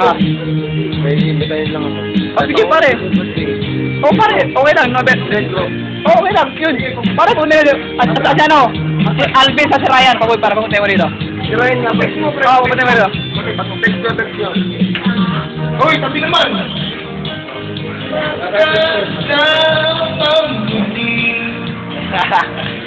Ah. Sige, pare. Oh, pare, okay lang, no, bet. Oh, okay lang, yun. Pare, kung nila, at at at ano, si Alvin sa si Ryan, paboy, para pumunta mo dito. Si Ryan nga, pwede mo, pre. Oo, pumunta mo dito. Text ko, text ko. Hoy, tabi naman!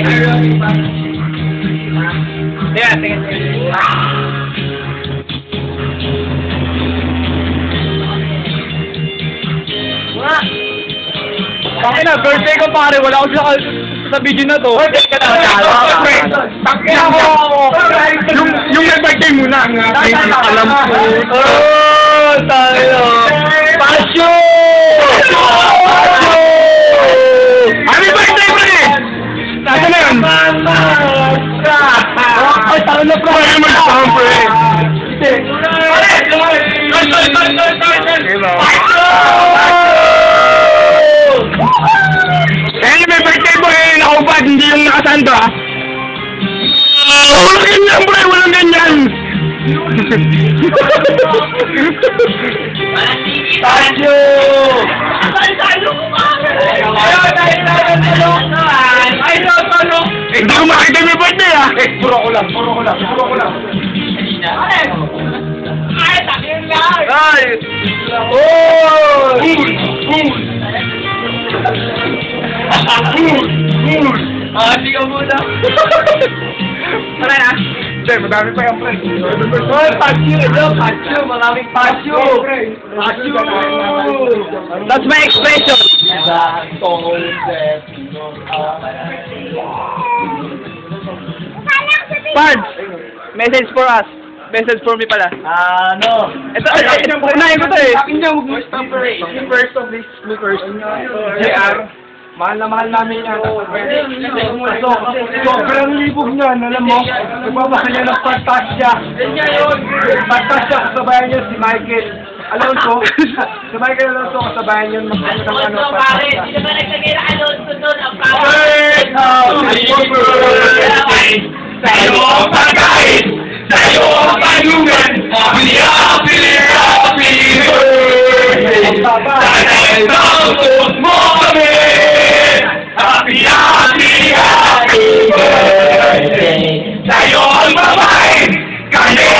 Yeah, sige, sige. Bakit na, birthday ko pare, wala ako sa, sa video na to. Birthday ka Takya mo! Yung, yung nag-birthday mo na nga, alam ko. Oh, tayo. Pasyo! Ano pa kayo mag-sampre? Eh, may birthday mo eh, nakaupad, hindi yung nakasando ah. Walang ganyan, bro, walang ganyan! Tayo! Tayo! Tayo! Tayo! Tayo! Tayo! Hindi ko makita may birthday, ah. Eh, puro ko lang, puro ko lang, puro ko lang. Ay! Oh! Cool, cool. Cool, cool. Ah, ka muna. Hindi, madami pa yung friend. Hoy, pasyo! Ito, pasyo! Maraming pasyo! Pasyo! That's my expression! Pards! Message for us. Message for me pala. Ano? Ito, ito, unahin ko to eh. Akin niya, huwag mo stop first. Me first of this, me first. JR, mahal na mahal namin yan. So, sobrang libog niyan, alam mo, nagmamahal niya ng Patasya. Patasya, kasabayan niya si Michael. Alonso, si Michael Alonso, kasabayan niya ng ng ano, Patasya. Happy birthday! Sa'yo ang pagkain! Sa'yo ang paglugan! Happy, happy, happy birthday!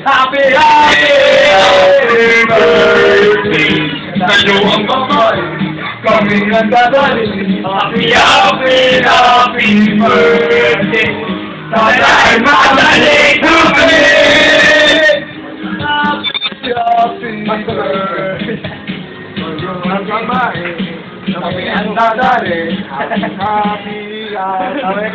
Happy, happy birthday sa iyong kamay. Kami nagdadali. Happy, happy, happy birthday. Sana'y madali kami. Birthday Ang babae Kami ang dadali Happy happy